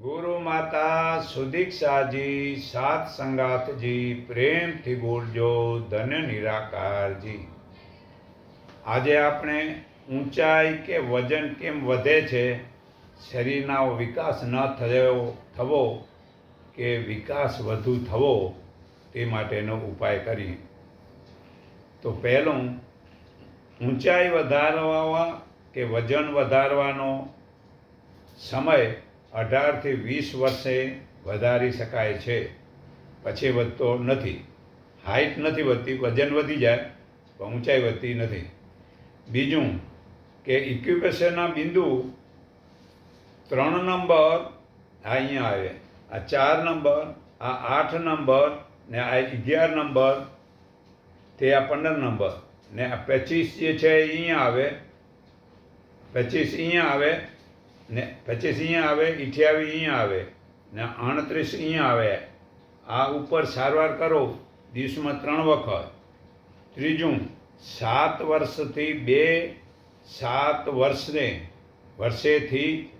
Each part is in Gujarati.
ગુરુ માતા સુદીક્ષાજી, સાત સંગાતજી, પ્રેમથી બોલજો ધન્ય નિરાકારજી. આજે આપણે ઊંચાઈ કે વજન કેમ વધે છે, શરીરના વિકાસ ન થયો, થવો કે વિકાસ વધુ થવો તે માટેનો ઉપાય કરીએ. તો પહેલું, ઊંચાઈ વધારવા કે વજન વધારવાનો સમય અઢારથી વીસ વર્ષે વધારી શકાય છે. પછી વધતો નથી. હાઇટ નથી વધતી, વજન વધી જાય, પણ ઊંચાઈ વધતી નથી. બીજું કે ઇક્યુપેશનના બિંદુ ત્રણ નંબર આ અહીંયા આવે. આ ચાર નંબર, આ આઠ નંબર, ને આ અગિયાર નંબર, તે આ પંદર નંબર. ને આ પચીસ જે છે અહીંયા આવે. પચીસ અહીંયા આવે. ને પચીસ અહીંયા આવે અઠ્યાવીસ અહીંયા આવે, ને આડત્રીસ અહીંયા આવે. આ ઉપર સારવાર કરો, દિવસમાં ત્રણ વખત. ત્રીજું, સાત વર્ષથી બે, સાત વર્ષને, વર્ષેથી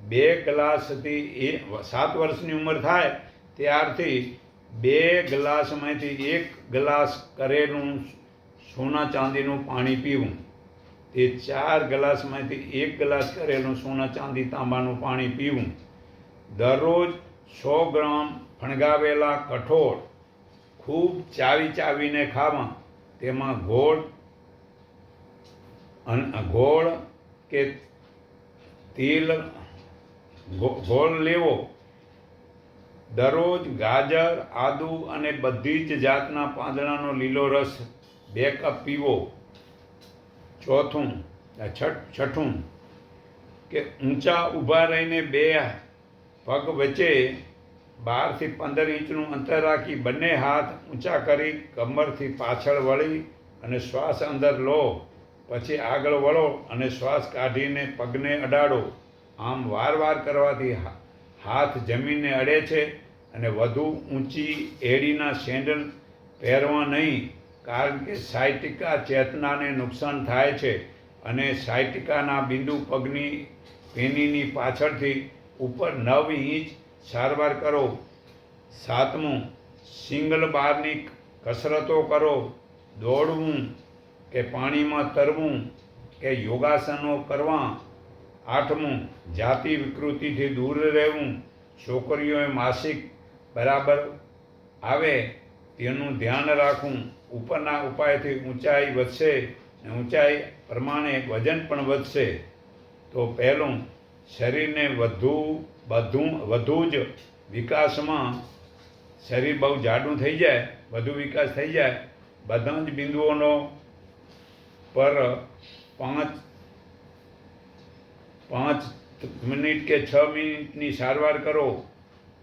બે ગ્લાસથી એ, સાત વર્ષની ઉંમર થાય ત્યારથી બે ગ્લાસમાંથી એક ગ્લાસ કરેલું સોના ચાંદીનું પાણી પીવું. તે ચાર ગ્લાસમાંથી એક ગ્લાસ કરેલું સોના ચાંદી તાંબાનું પાણી પીવું. દરરોજ સો ગ્રામ ફણગાવેલા કઠોળ ખૂબ ચાવી ચાવીને ખાવા. તેમાં ગોળ ગોળ કે તેલ ગોળ લેવો. દરરોજ ગાજર, આદુ અને બધી જ જાતના પાંદડાનો લીલો રસ બે કપ પીવો. ચોથું છઠ, છઠ્ઠું, કે ઊંચા ઊભા રહીને બે પગ વચ્ચે બારથી પંદર ઇંચનું અંતર રાખી બંને હાથ ઊંચા કરી કમરથી પાછળ વળી અને શ્વાસ અંદર લો, પછી આગળ વળો અને શ્વાસ કાઢીને પગને અડાડો. આમ વાર વાર કરવાથી હાથ જમીનને અડે છે અને વધુ ઊંચી એડીના સેન્ડલ પહેરવા નહીં. કારણ કે સાયટિકા ચેતનાને નુકસાન થાય છે અને સાયટિકાના બિંદુ પગની પેનીની પાછળથી ઉપર નવ ઇંચ સારવાર કરો. સાતમું, સિંગલ બારની કસરતો કરો. દોડવું કે પાણીમાં તરવું, કે યોગાસનો કરવા. આઠમું, જાતિ વિકૃતિથી દૂર રહેવું. છોકરીઓએ માસિક બરાબર આવે તેનું ધ્યાન રાખવું ઉપરના ઉપાયથી ઊંચાઈ વધશે અને ઊંચાઈ પ્રમાણે વજન પણ વધશે. તો પહેલું, શરીરને વધુ બધું વધુ જ વિકાસમાં શરીર બહુ જાડું થઈ જાય, વધુ વિકાસ થઈ જાય, બધા જ બિંદુઓનો પર પાંચ પાંચ મિનિટ કે છ મિનિટની સારવાર કરો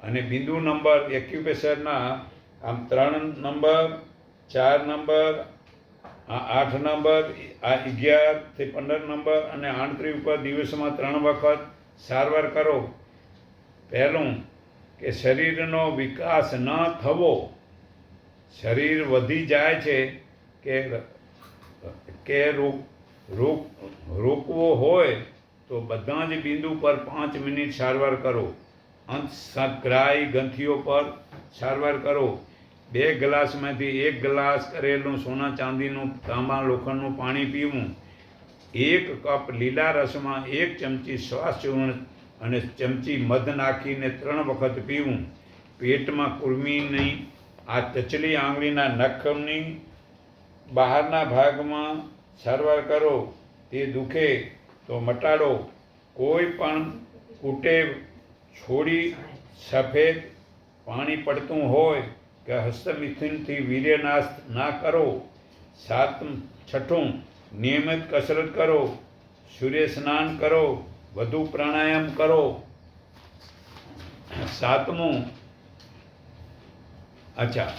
અને બિંદુ નંબર એક્યુપેશરના આમ ત્રણ નંબર, ચાર નંબર, આ આઠ નંબર, આ અગિયારથી પંદર નંબર અને આડત્રીસ ઉપર દિવસમાં ત્રણ વખત સારવાર કરો. પહેલું કે શરીરનો વિકાસ ન થવો. શરીર વધી જાય છે કે કે રોક રોક, રોકવો હોય તો બધા જ બિંદુ પર પાંચ મિનિટ સારવાર કરો. અંત સગ્રાહી ગ્રંથિઓ પર સારવાર કરો. બે ગ્લાસમાંથી એક ગ્લાસ કરેલું સોના ચાંદીનું, તાંબા લોખંડનું પાણી પીવું. એક કપ લીલા રસમાં એક ચમચી શ્વાસ ચૂર્ણ અને ચમચી મધ નાખીને ત્રણ વખત પીવું. પેટમાં કુર્મીની આ તચલી આંગળીના નખની બહારના ભાગમાં સારવાર કરો. તે દુખે તો મટાડો. કોઈ પણ કૂટે, છોડી, સફેદ પાણી પડતું હોય કે હસ્તમિથુનથી વીર્યનાશ ના કરો સાત છઠ્ઠું, નિયમિત કસરત કરો, સૂર્ય સ્નાન કરો, વધુ પ્રાણાયામ કરો. સાતમું, અચ્છા.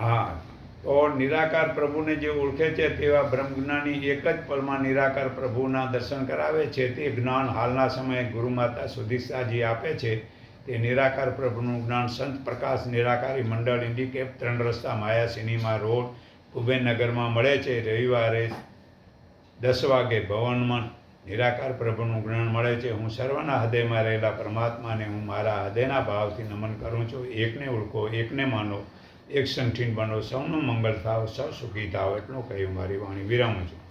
હા, તો નિરાકાર પ્રભુને જે ઓળખે છે તેવા બ્રહ્મજ્ઞાની એક જ પલમાં નિરાકાર પ્રભુના દર્શન કરાવે છે. તે જ્ઞાન હાલના સમયે ગુરુમાતા સુધીસાજી આપે છે. તે નિરાકાર પ્રભુનું જ્ઞાન સંત પ્રકાશ નિરાકારી મંડળ ઇન્ડિકેપ ત્રણ રસ્તા માયા સિનેમા રોડ કુબેરનગરમાં મળે છે. રવિવારે દસ વાગે ભવનમાં નિરાકાર પ્રભુનું જ્ઞાન મળે છે. હું સર્વના હૃદયમાં રહેલા પરમાત્માને હું મારા હૃદયના ભાવથી નમન કરું છું. એકને ઓળખો, એકને માનો, એક સંઠીન બનો. સૌનું મંગળ થાવ, સૌ સુખી થાવ, એટલું કહ્યું મારી વાણી. વિરામું છું.